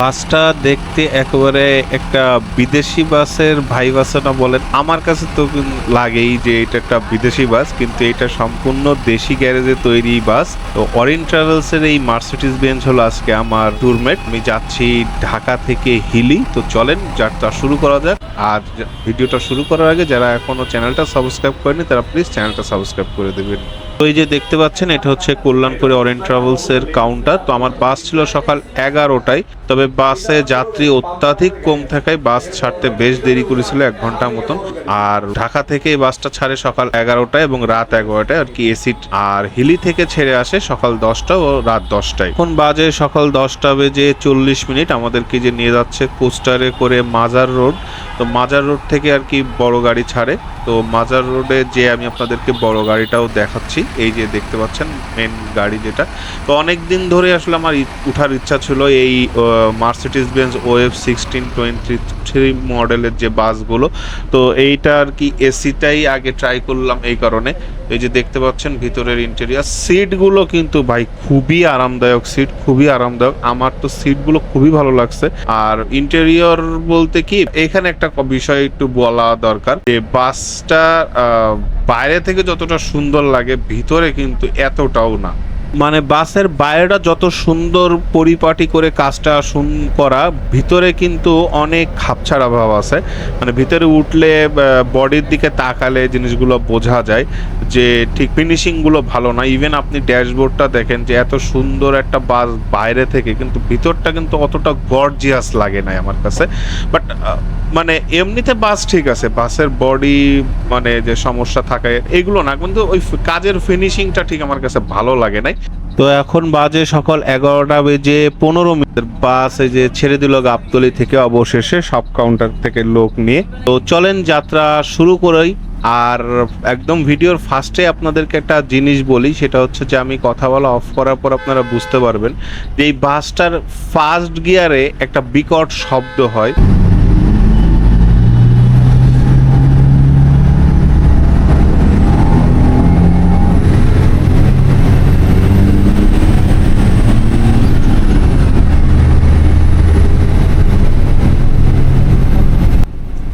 বাসটা দেখতে একেবারে একটা বিদেশি বাসের ভাই বাসে না বলেন? আমার কাছে তো লাগেই যে এটা একটা বিদেশি বাস, কিন্তু এটা সম্পূর্ণ দেশি গ্যারেজে তৈরি বাস। তো অরিন ট্রাভেলস এর এই মার্সিডিস বেঞ্চ হলো আজকে আমার টুরমেট আমি যাচ্ছি ঢাকা থেকে হিলি। তো চলেন, যাত্রা শুরু করা যাক। আর ভিডিওটা শুরু করার আগে যারা এখনও চ্যানেলটা সাবস্ক্রাইব করেনি তারা প্লিজ চ্যানেলটা সাবস্ক্রাইব করে দেবেন। তো এই যে দেখতে পাচ্ছেন, এটা হচ্ছে কল্যাণপুরে অরেঞ্জ ট্রাভেলস এর কাউন্টার তো আমার বাস ছিল সকাল এগারোটায়, তবে বাসে যাত্রী অত্যাধিক কম থাকায় বাস ছাড়তে বেশ দেরি করেছিল এক ঘণ্টা মতন। আর ঢাকা থেকে বাসটা ছাড়ে সকাল এগারোটায় এবং রাত এগারোটায়, আর কি এসি আর হিলি থেকে ছেড়ে আসে সকাল দশটা ও রাত দশটায়। এখন বাজে সকাল দশটা বেজে চল্লিশ মিনিট। আমাদেরকে যে নিয়ে যাচ্ছে কোস্টারে করে মাজার রোড। তো মাজার রোড থেকে আর কি বড় গাড়ি ছাড়ে। তো মাজার রোডে যে আমি আপনাদেরকে বড় গাড়িটাও দেখাচ্ছি। এই যে দেখতে পাচ্ছেন মেন গাড়ি যেটা। তো অনেক দিন ধরে আসলে আমার উঠার ইচ্ছা ছিল এই Mercedes Benz O F sixteen twenty three মডেলের যে বাসগুলো। তো এইটা আর কি এসিটাই আগে ট্রাই করলাম এই কারণে। এই যে দেখতে পাচ্ছেন ভিতরের ইন্টেরিয়ার সিটগুলো কিন্তু ভাই খুবই আরামদায়ক সিট খুবই আরামদায়ক। আমার তো সিটগুলো খুবই ভালো লাগছে। আর ইন্টেরিয়র বলতে কি, এখানে একটা বিষয় একটু বলা দরকার। যে বাসটা বাইরে থেকে যতটা সুন্দর লাগে, ভিতরে কিন্তু এতটাও না। মানে বাসের বাইরেটা যত সুন্দর পরিপাটি করে কাজটা শুন, করা, ভিতরে কিন্তু অনেক খাপছাড়া ভাব আছে। মানে ভিতরে উঠলে বডির দিকে তাকালে জিনিসগুলো বোঝা যায়। যে ঠিক ফিনিশিংগুলো ভালো না ইভেন আপনি ড্যাশবোর্ডটা দেখেন যে এত সুন্দর একটা বাস বাইরে থেকে, কিন্তু ভিতরটা কিন্তু অতটা গর্জিয়াস লাগে না আমার কাছে। বাট মানে এমনিতে বাস ঠিক আছে, বাসের বডি মানে যে সমস্যা থাকে, এগুলো না, কিন্তু ওই কাজের ফিনিশিংটা ঠিক আমার কাছে ভালো লাগে নাই। তো এখন বাজে সকাল এগারোটা বেজে পনেরো মিনিট। বাস এই যে ছেড়ে দিল গাবতলি থেকে অবশেষে, সব কাউন্টার থেকে লোক নিয়ে। তো চলেন যাত্রা শুরু করেই আর একদম ভিডিওর ফার্স্টে আপনাদেরকে একটা জিনিস বলি, সেটা হচ্ছে যে আমি কথা বলা অফ করার পর আপনারা বুঝতে পারবেন যে এই বাসটার ফার্স্ট গিয়ারে একটা বিকট শব্দ হয়।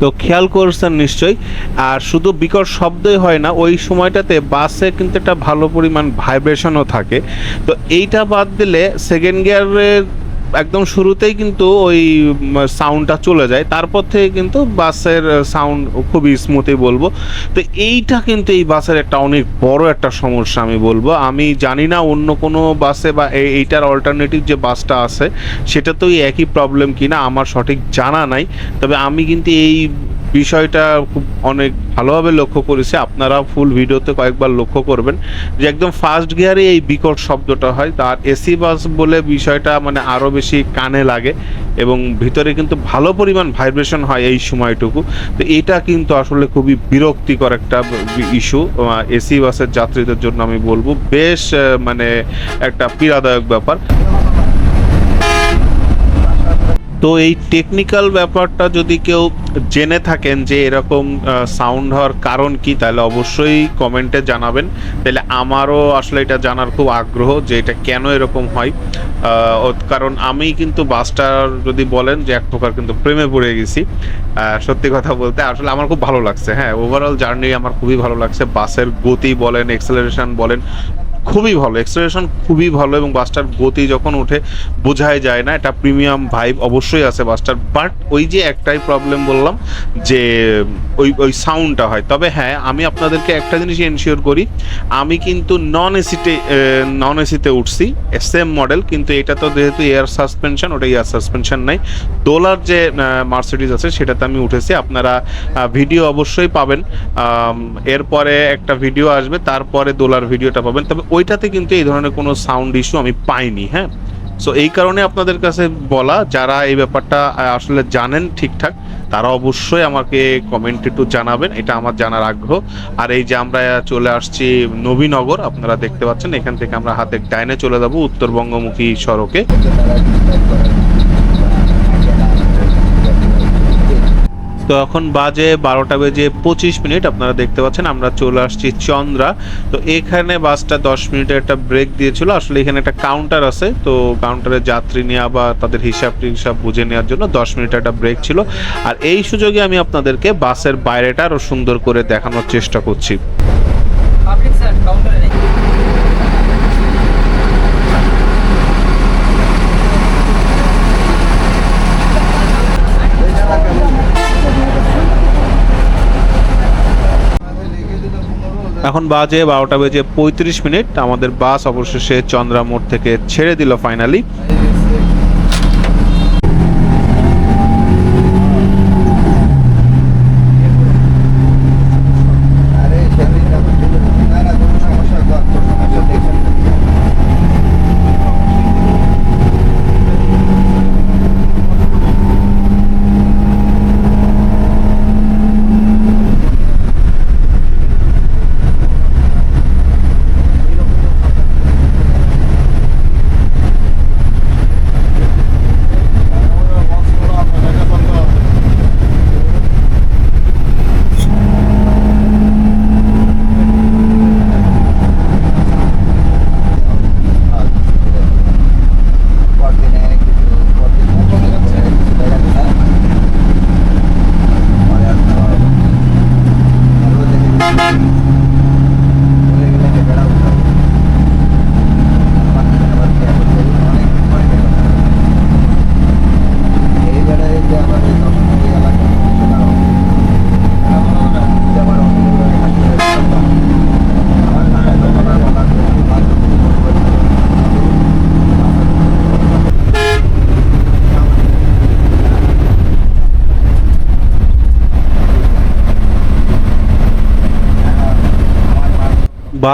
তো খেয়াল করছেন নিশ্চয়ই। আর শুধু বিকট শব্দই হয় না, ওই সময়টাতে বাসে কিন্তু একটা ভালো পরিমাণ ভাইব্রেশনও থাকে। তো এইটা বাদ দিলে সেকেন্ড গিয়ারের একদম শুরুতেই কিন্তু ওই সাউন্ডটা চলে যায়। তারপর থেকে কিন্তু বাসের সাউন্ড খুবই স্মুথই বলব। তো এইটা কিন্তু এই বাসের একটা অনেক বড় একটা সমস্যা আমি বলব। আমি জানি না অন্য কোনো বাসে বা এই- এইটার অল্টারনেটিভ যে বাসটা আছে, সেটা তো একই প্রবলেম কিনা, আমার সঠিক জানা নাই। তবে আমি কিন্তু এই বিষয়টা খুব অনেক ভালোভাবে লক্ষ্য করেছি। আপনারা ফুল ভিডিওতে কয়েকবার লক্ষ্য করবেন যে একদম ফার্স্ট গিয়ারে এই বিকট শব্দটা হয়। তার এসি বাস বলে বিষয়টা মানে আরও বেশি কানে লাগে এবং ভিতরে কিন্তু ভালো পরিমাণ ভাইব্রেশন হয় এই সময়টুকু। তো এটা কিন্তু আসলে খুবই বিরক্তিকর একটা ইস্যু এসি বাসের যাত্রীদের জন্য আমি বলব। বেশ মানে একটা পীড়াদায়ক ব্যাপার। তো এই টেকনিক্যাল ব্যাপারটা যদি কেউ জেনে থাকেন যে এরকম সাউন্ড হওয়ার কারণ কি, তাহলে অবশ্যই কমেন্টে জানাবেন। তাহলে আমারও আসলে এটা জানার খুব আগ্রহ যে এটা কেন এরকম হয়। কারণ আমি কিন্তু বাসটার যদি বলেন যে এক প্রকার কিন্তু প্রেমে পড়ে গেছি। সত্যি কথা বলতে আসলে আমার খুব ভালো লাগছে হ্যাঁ ওভারঅল জার্নি আমার খুবই ভালো লাগছে। বাসের গতি বলেন এক্সেলারেশন বলেন খুবই ভালো। এক্সেলারেশন খুবই ভালো এবং বাসটার গতি যখন ওঠে, বোঝাই যায় না। এটা প্রিমিয়াম ভাইব অবশ্যই আছে বাসটার বাট ওই যে একটাই প্রবলেম বললাম যে, ওই ওই সাউন্ডটা হয়। তবে হ্যাঁ আমি আপনাদেরকে একটা জিনিস এনশিওর করি। আমি কিন্তু নন এসিতে নন এসিতে উঠছি সেম মডেল কিন্তু এটা তো যেহেতু এয়ার সাসপেনশন ওটা এয়ার সাসপেনশন নাই। দোলার যে মার্সিডিজ আছে, সেটাতে আমি উঠেছি। আপনারা ভিডিও অবশ্যই পাবেন। এরপরে একটা ভিডিও আসবে, তারপরে দোলার ভিডিওটা পাবেন। তবে ওইটাতে কিন্তু এই ধরনের কোনো সাউন্ড ইস্যু আমি পাইনি হ্যাঁ? সো এই কারণে আপনাদের কাছে বলা, যারা এই ব্যাপারটা আসলে জানেন ঠিকঠাক, তারা অবশ্যই আমাকে কমেন্ট একটু জানাবেন, এটা আমার জানার আগ্রহ। আর এই যে আমরা চলে আসছি নবীনগর, আপনারা দেখতে পাচ্ছেন, এখান থেকে আমরা হাতে ডাইনে চলে যাব, উত্তরবঙ্গমুখী সড়কে। তো এখন বাজে বারোটা বেজে পঁচিশ মিনিট, আপনারা দেখতে পাচ্ছেন আমরা চলে আসছি চন্দ্রা। তো এখানে বাসটা দশ মিনিটের একটা ব্রেক দিয়েছিল। আসলে এখানে একটা কাউন্টার আছে, তো কাউন্টারে যাত্রী নেওয়া বা তাদের হিসাব টিসাব বুঝে নেওয়ার জন্য দশ মিনিটের একটা ব্রেক ছিল। আর এই সুযোগে আমি আপনাদেরকে বাসের বাইরেটা আরও সুন্দর করে দেখানোর চেষ্টা করছি। স্যার কাউন্টারে নেই এখন বাজে বারোটা বেজে পঁয়ত্রিশ মিনিট। আমাদের বাস অবশেষে চন্দ্রামোড় থেকে ছেড়ে দিল ফাইনালি আরে সেদিন না না কোনো সমস্যা কোনো সমস্যা দেখছেন পরদিনে কিছু পরদিন কিছু দেখা যায় না পরে আর খাওয়া হবে না। তারপরে দেখি চলে গেলে যে বেড়া উঠতে হবে। আমার আবার কি এখন বলি, অনেক পরে গেল। এই বেড়ায় যে আমাদের দর্শনীয় এলাকা, সেটা হবে। যে আমার অসুবিধা হয়, হাসপাতালে যেতাম। আমার নাগায় তখন আর বলার নেই, মাছ ধরতে করব।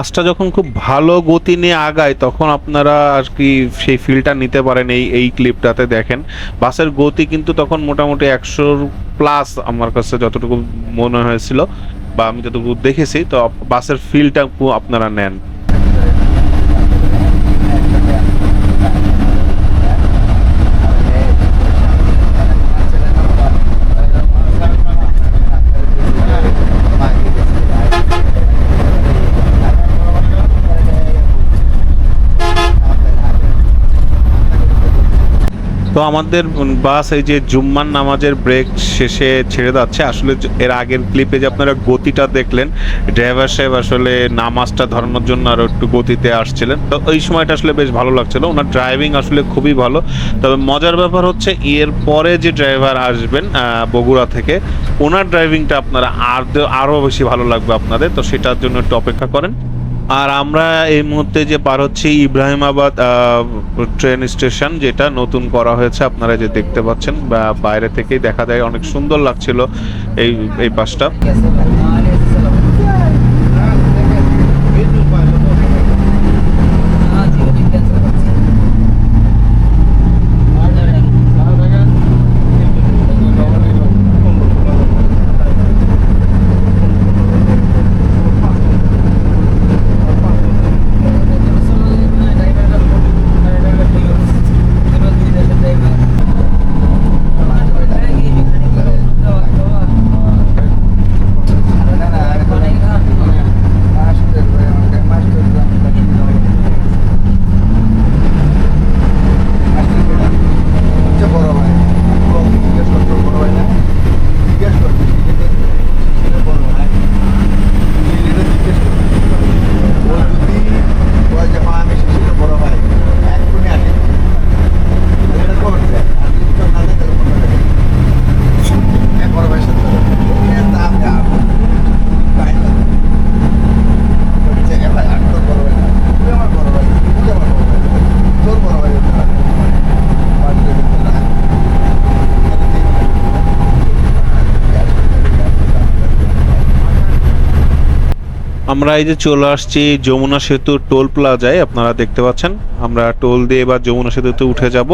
বাসটা যখন খুব ভালো গতি নিয়ে আগায়, তখন আপনারা আর কি সেই ফিলটা নিতে পারেন এই এই ক্লিপটাতে দেখেন। বাসের গতি কিন্তু তখন মোটামুটি একশোর প্লাস আমার কাছে যতটুকু মনে হয়েছিল বা আমি যতটুকু দেখেছি, তো বাসের ফিলটা আপনারা নেন। তো আমাদের বাস এই যে জুম্মান নামাজের ব্রেক শেষে ছেড়ে যাচ্ছে, আসলে এর আগের ক্লিপে যে আপনারা গতিটা দেখলেন ড্রাইভার সাহেব আসলে নামাজটা ধরানোর জন্য আরও একটু গতিতে আসছিলেন। তো ওই সময়টা আসলে বেশ ভালো লাগছিল, ওনার ড্রাইভিং আসলে খুবই ভালো। তবে মজার ব্যাপার হচ্ছে, এর পরে যে ড্রাইভার আসবেন বগুড়া থেকে, ওনার ড্রাইভিংটা আপনারা আর আরও বেশি ভালো লাগবে আপনাদের। তো সেটার জন্য একটু অপেক্ষা করেন। আর আমরা এই মুহূর্তে যে পার হচ্ছি ইব্রাহিমাবাদ ট্রেন স্টেশন যেটা নতুন করা হয়েছে, আপনারা যে দেখতে পাচ্ছেন, বা বাইরে থেকেই দেখা যায়, অনেক সুন্দর লাগছিল এই এই পাশটা বড় ভাই এক্ষুনি আসে এটা করছে আর যদি তো না দেয় তাহলে মনে রাখে এক বড় ভাইয়ের সাথে এর দাম দাম তাই না বলছে এ ভাই আমি তোর বড় ভাই না তুই আমার বড় ভাই তুই আমার বড় ভাই তোর বড় ভাই হতে পারে বাড়িতে দেখতে না আমরা এই যে চলে আসছি যমুনা সেতু টোল প্লাজায়, আপনারা দেখতে পাচ্ছেন। আমরা টোল দিয়ে এবার যমুনা সেতুতে উঠে যাব।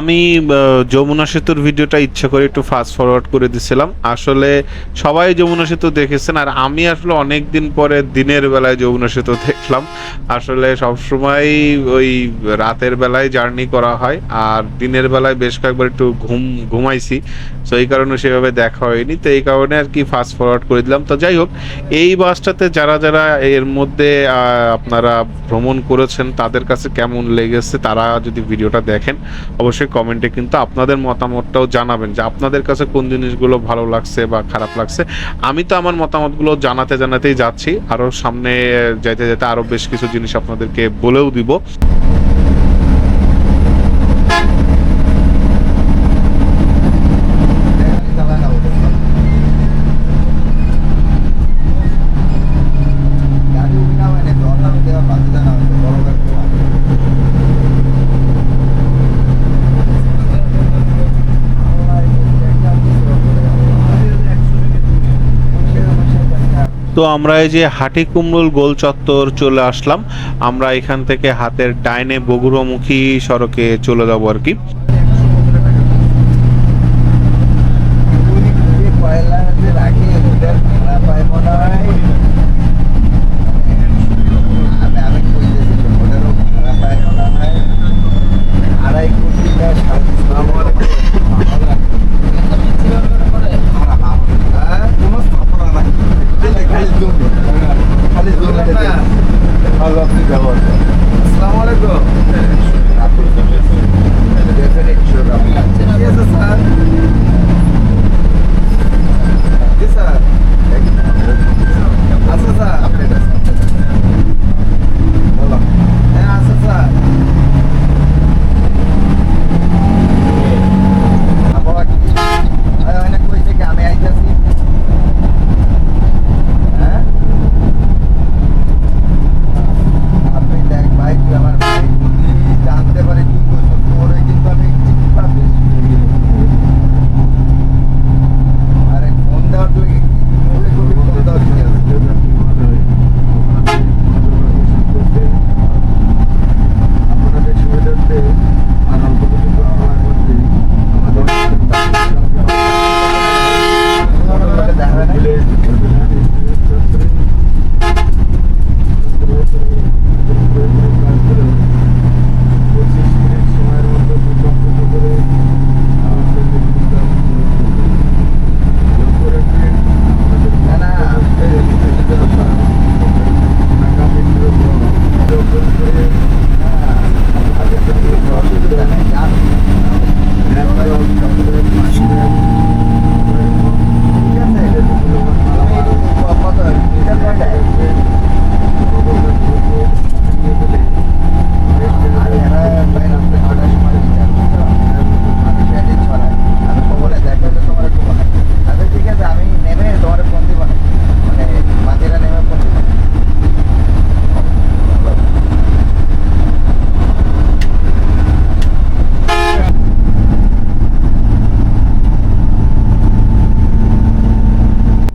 আমি যমুনা সেতুর ভিডিওটা ইচ্ছা করে একটু ফাস্ট ফরওয়ার্ড করে দিছিলাম। আসলে সবাই যমুনা সেতু দেখেছেন, আর আমি আসলে অনেক দিন পরে দিনের বেলায় যমুনা সেতু দেখলাম। আসলে সবসময় ওই রাতের বেলায় জার্নি করা হয়, আর দিনের বেলায় বেশ কয়েকবার একটু ঘুম, ঘুমাইছি। তো এই কারণে সেভাবে দেখা হয়নি। তো এই কারণে আর কি ফাস্ট ফরওয়ার্ড করে দিলাম। তো যাই হোক, এই বাসটাতে যারা যারা এর মধ্যে আপনারা ভ্রমণ করেছেন, তাদের কাছে কেমন লেগেছে, তারা যদি ভিডিওটা দেখেন, অবশ্যই কমেন্টে কিন্তু আপনাদের মতামতটাও জানাবেন যে আপনাদের কাছে কোন জিনিসগুলো ভালো লাগছে বা খারাপ লাগছে। আমি তো আমার মতামতগুলো জানাতে জানাতেই যাচ্ছি। আরও সামনে যাইতে যাইতে আরও বেশ কিছু জিনিস আপনাদেরকে বলেও দিব গাড়ি চালায় না ওদের সব। গাড়ি উঠে হয় না তো অন্য দেওয়া বাজে জানা হয়তো বড় গাড়ি তো আছে। আল্লাহ, এই একটা কিছু করে আল্লাহ। তো আমরা এই যে হাটি কুমরুল গোল চত্বর চলে আসলাম। আমরা এখান থেকে হাতের ডাইনে বগুড়ামুখী সড়কে চলে যাব আর কি।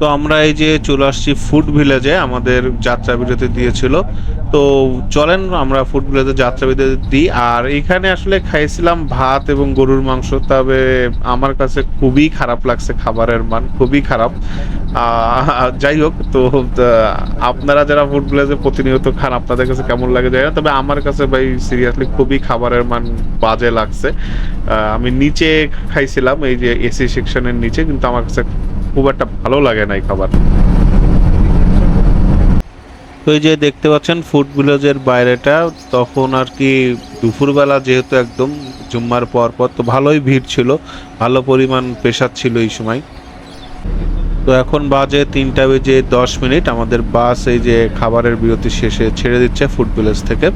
তো আমরা এই যে চলে আসছি ফুড ভিলেজে, আমাদের যাত্রা বিরতি দিয়েছিল। তো চলেন আমরা ফুড ভিলেজে যাত্রা বিরতি দিই। আর এখানে আসলে খাইছিলাম ভাত এবং গরুর মাংস, তবে আমার কাছে খুবই খারাপ লাগছে খাবারের মান, খুবই খারাপ। যাই হোক, তো আপনারা যারা ফুড ভিলেজে প্রতিনিয়ত খান, আপনাদের কাছে কেমন লাগে যায় না, তবে আমার কাছে ভাই সিরিয়াসলি খুবই খাবারের মান বাজে লাগছে। আমি নিচে খাইছিলাম, এই যে এসি সেকশনের নিচে, কিন্তু আমার কাছে খুব একটা ভালো লাগে না এই খাবার। তো এই যে দেখতে পাচ্ছেন ফুড ভিলেজের বাইরেটা তখন আর কি দুপুরবেলা যেহেতু একদম জুম্মার পর পর তো ভালোই ভিড় ছিল ভালো পরিমাণ পেশার ছিল এই সময়। তো এখন বাজে তিনটা বেজে দশ মিনিট আমাদের বাস এই যে খাবারের বিরতি শেষে ছেড়ে দিচ্ছে ফুড ভিলেজ থেকে।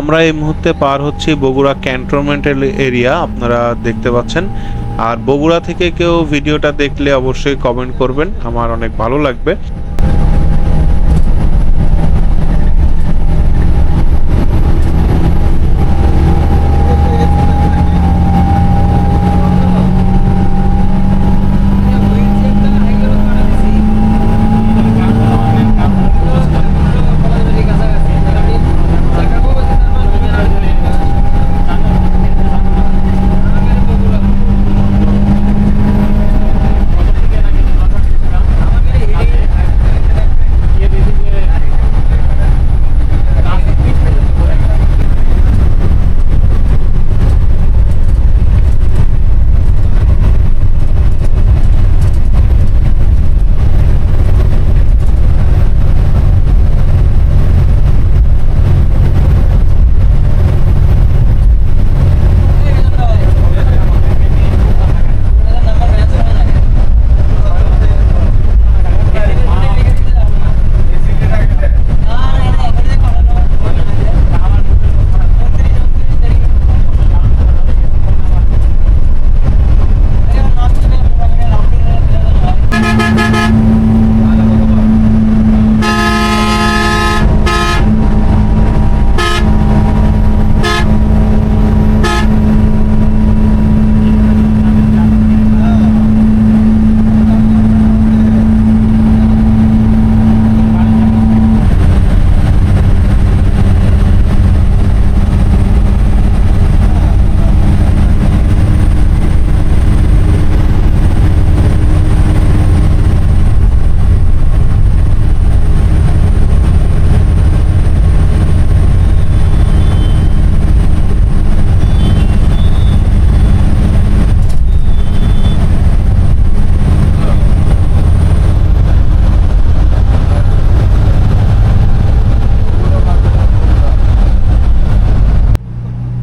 আমরা এই মুহূর্তে পার হচ্ছি বগুড়া ক্যান্টনমেন্ট এরিয়া, আপনারা দেখতে পাচ্ছেন। আর বগুড়া থেকে কেউ ভিডিওটা দেখলে অবশ্যই কমেন্ট করবেন, আমার অনেক ভালো লাগবে।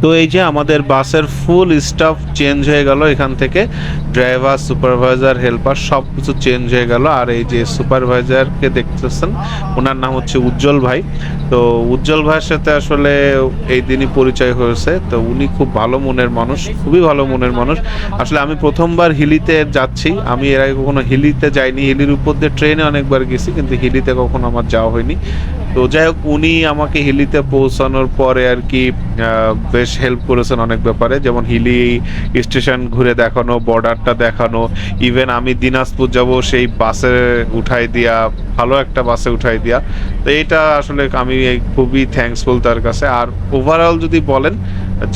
তো এই যে আমাদের বাসের ফুল স্টাফ চেঞ্জ হয়ে গেল, এখান থেকে ড্রাইভার সুপারভাইজার হেল্পার সব কিছু চেঞ্জ হয়ে গেল। আর এই যে সুপারভাইজারকে দেখতেছেন, ওনার নাম হচ্ছে উজ্জ্বল ভাই। তো উজ্জ্বল ভাইয়ের সাথে আসলে এই দিনই পরিচয় হয়েছে। তো উনি খুব ভালো মনের মানুষ, খুবই ভালো মনের মানুষ। আসলে আমি প্রথমবার হিলিতে যাচ্ছি। আমি এর আগে কখনো হিলিতে যাইনি। হিলির উপর দিয়ে ট্রেনে অনেকবার গেছি, কিন্তু হিলিতে কখনো আমার যাওয়া হয়নি। তো যাই হোক, উনি আমাকে হিলিতে পৌঁছানোর পরে আর কি বেশ হেল্প করেছেন অনেক ব্যাপারে। যেমন হিলি স্টেশন ঘুরে দেখানো, বর্ডারটা দেখানো ইভেন আমি দিনাজপুর যাব সেই বাসে উঠাই দিয়া, ভালো একটা বাসে উঠাই দিয়া। তো এটা আসলে আমি খুবই থ্যাঙ্কসফুল তার কাছে। আর ওভারঅল যদি বলেন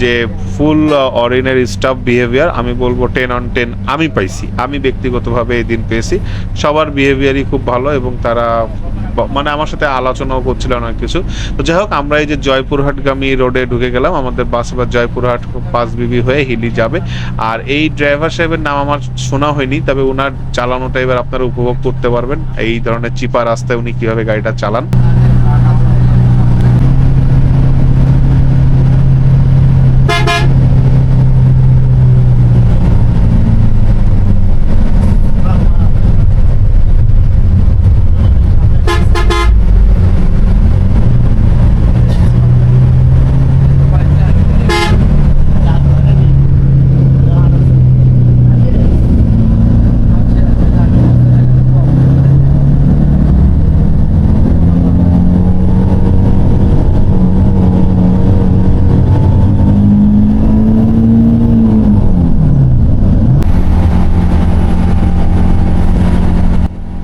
যে ফুল অরিনের স্টাফ বিহেভিয়ার আমি বলব টেন অন টেন আমি পাইছি। আমি ব্যক্তিগতভাবে এই দিন পেয়েছি। সবার বিহেভিয়ারই খুব ভালো এবং তারা মানে আমার সাথে আলোচনাও করছিল অনেক কিছু। তো যাই হোক, আমরা এই যে জয়পুরহাটগামী রোডে ঢুকে গেলাম, আমাদের বাস এবার জয়পুরহাট পাঁচ বিবি হয়ে হিলি যাবে। আর এই ড্রাইভার সাহেবের নাম আমার শোনা হয়নি, তবে ওনার চালানোটা এবার আপনারা উপভোগ করতে পারবেন। এই ধরনের চিপা রাস্তায় উনি কীভাবে গাড়িটা চালান।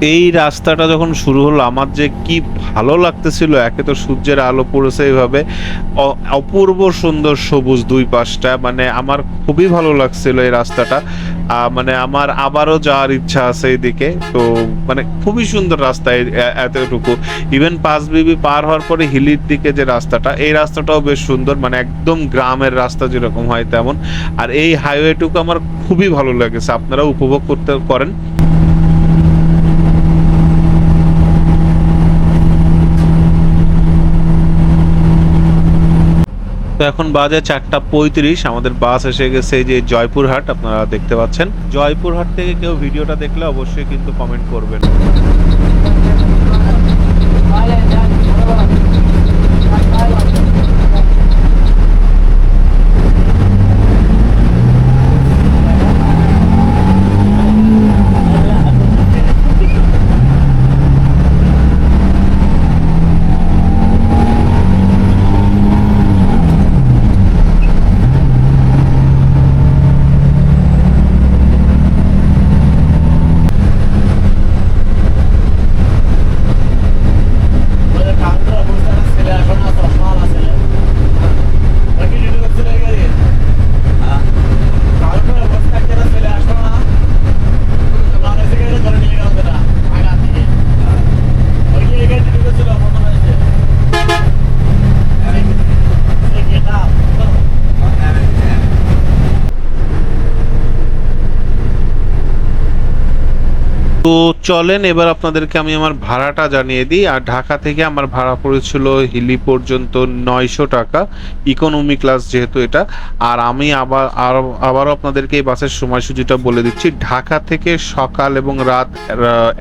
এই রাস্তাটা যখন শুরু হলো, আমার যে কি ভালো লাগতেছিল, একে তো সূর্যের আলো পড়েছে এইভাবে। অপূর্ব সুন্দর সবুজ দুই পাশটা মানে আমার খুবই ভালো লাগছিল এই রাস্তাটা। মানে আমার আবারও যাওয়ার ইচ্ছা আছে এইদিকে। তো মানে খুবই সুন্দর রাস্তা এতটুকু। ইভেন পাঁচ বিবি পার হওয়ার পরে হিলির দিকে যে রাস্তাটা, এই রাস্তাটাও বেশ সুন্দর মানে একদম গ্রামের রাস্তা যেরকম হয় তেমন। আর এই হাইওয়েটুকু আমার খুবই ভালো লেগেছে আপনারা উপভোগ করতে, করেন। তো এখন বাজে চারটা পঁয়ত্রিশ, আমাদের বাস এসে গেছে যে জয়পুরহাট, আপনারা দেখতে পাচ্ছেন। জয়পুরহাট থেকে কেউ ভিডিওটা দেখলে অবশ্যই কিন্তু কমেন্ট করবেন। তো চলেন, এবার আপনাদেরকে আমি আমার ভাড়াটা জানিয়ে দিই। আর ঢাকা থেকে আমার ভাড়া পড়েছিল হিলি পর্যন্ত নয়শো টাকা ইকোনমি ক্লাস যেহেতু এটা। আর আমি আবার, আরো- আবারও আপনাদেরকে এই বাসের সময়সূচিটা বলে দিচ্ছি। ঢাকা থেকে সকাল এবং রাত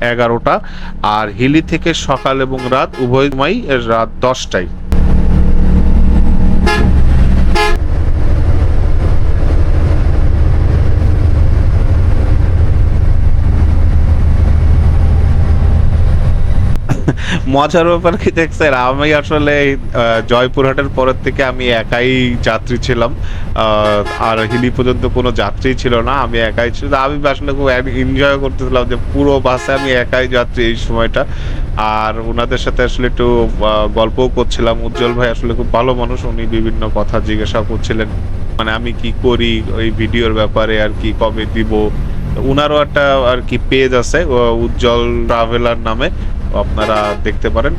এগারোটা, আর হিলি থেকে সকাল এবং রাত উভয় সময় রাত দশটায়। মজার ব্যাপার কি দেখছেন? আমি আসলে জয়পুরহাটের পরের থেকে আমি একাই যাত্রী ছিলাম। আর হিলি পর্যন্ত কোনো যাত্রী ছিল না, আমি একাই ছিল আমি আসলে খুব এনজয় করতেছিলাম যে পুরো বাসে আমি একাই যাত্রী এই সময়টা। আর ওনাদের সাথে আসলে একটু গল্পও করছিলাম। উজ্জ্বল ভাই আসলে খুব ভালো মানুষ, উনি বিভিন্ন কথা জিজ্ঞাসা করছিলেন। মানে আমি কি করি? ওই ভিডিওর ব্যাপারে আর কি কবে দিব? ওনারও একটা আর কি পেজ আছে উজ্জ্বল ট্রাভেলার নামে। আপনারা দেখতে পারেন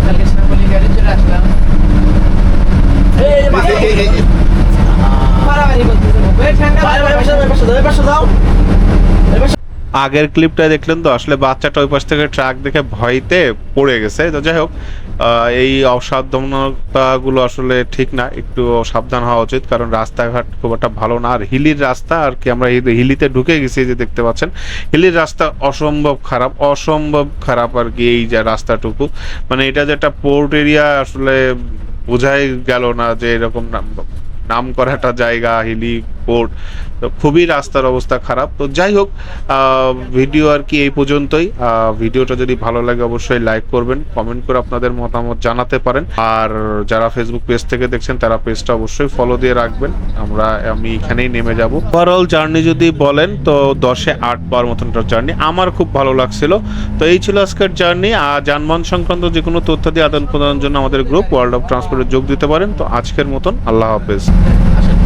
কালকে শ্যামলী গাড়ি চলে আসলাম এই, এই, এই, এই, এই। মারামারি করতেছে ভাই ঠান্ডা ভাই, ভাই, পাশে দাও, পাশে দাও, পাশে দাও। এই পাশে- আগের ক্লিপটা দেখলেন তো, আসলে বাচ্চাটা ওই পাশ থেকে ট্রাক দেখে ভয়তে পড়ে গেছে। তো যাই হোক এই অসাবধানতাগুলো আসলে ঠিক না, একটু সাবধান হওয়া উচিত, কারণ রাস্তাঘাট খুব একটা ভালো না। আর হিলির রাস্তা, আর কি আমরা হিলিতে ঢুকে গেছি যে দেখতে পাচ্ছেন, হিলির রাস্তা অসম্ভব খারাপ অসম্ভব খারাপ আর কি এই যে রাস্তাটুকু। মানে এটা যে একটা পোর্ট এরিয়া আসলে বোঝাই গেল না যে এরকম নাম নাম করা একটা জায়গা, হিলি পোর্ট তো খুবই রাস্তার অবস্থা খারাপ। তো যাই হোক ভিডিও আর কি এই পর্যন্তই। ভিডিওটা যদি ভালো লাগে অবশ্যই লাইক করবেন কমেন্ট করে আপনাদের মতামত জানাতে পারেন। আর যারা ফেসবুক পেজ থেকে দেখছেন, তারা পেজটা অবশ্যই ফলো দিয়ে রাখবেন। আমরা, আমি এখানেই নেমে যাব। ওভারঅল জার্নি যদি বলেন, তো দশে আট বার মতন জার্নি আমার খুব ভালো লাগছিল। তো এই ছিল আজকের জার্নি আর যানবাহন সংক্রান্ত যে কোনো তথ্য দিয়ে আদান প্রদানের জন্য আমাদের গ্রুপ ওয়ার্ল্ড অফ ট্রান্সপোর্টে যোগ দিতে পারেন। তো আজকের মতন আল্লাহ হাফেজ। আসেন।